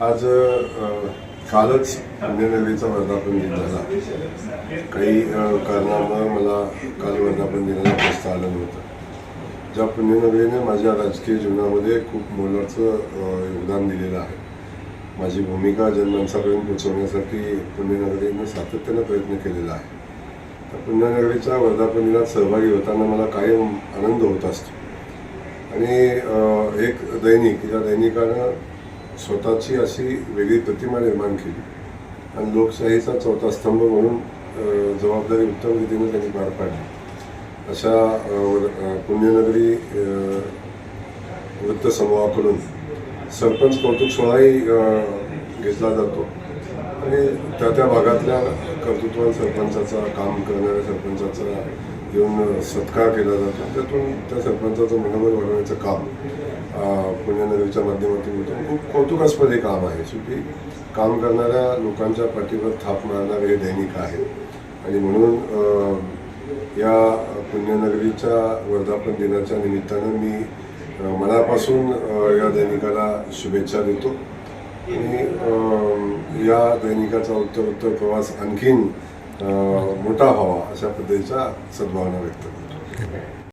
आज अ, कालच पुण्यनगरीचा वर्धापन दिन झाला. काही कारणामुळं मला काल वर्धापन दिनाला प्रस्ताव आलं नव्हतं. ज्या पुण्यनगरीने माझ्या राजकीय जीवनामध्ये खूप मोलाचं योगदान दिलेलं आहे. माझी भूमिका जनमानसापर्यंत पोहोचवण्यासाठी पुण्यनगरीने सातत्यानं प्रयत्न केलेला आहे. त्या पुण्यनगरीच्या वर्धापन दिनात सहभागी होताना मला कायम आनंद होत असतो. आणि एक दैनिक या दैनिकानं स्वतःची अशी वेगळी प्रतिमा निर्माण केली. आणि लोकशाहीचा चौथा स्तंभ म्हणून जबाबदारी उत्तम रीतीने त्यांनी पार पाडली. अशा पुण्यनगरी वृत्तसमूहाकडून सरपंच कौतुक सोहळाही घेतला जातो. आणि त्या त्या भागातल्या कर्तृत्वान सरपंचाचा काम करणाऱ्या सरपंचाचा येऊन सत्कार केला जातो. त्यातून त्या सरपंचाचं मनोबल वाढवण्याचं काम पुण्यानगरीच्या माध्यमातून होतं. खूप कौतुकास्पद हे काम आहे. शेवटी काम करणाऱ्या लोकांच्या पाठीवर थाप मारणारे हे दैनिक आहे. आणि म्हणून या पुण्यनगरीच्या वर्धापन दिनाच्या निमित्तानं मी मनापासून या दैनिकाला शुभेच्छा देतो. आणि या दैनिकाचा उत्तरोत्तर प्रवास आणखीन मोठा व्हावा अशा पद्धतीच्या सद्भावना व्यक्त करतो.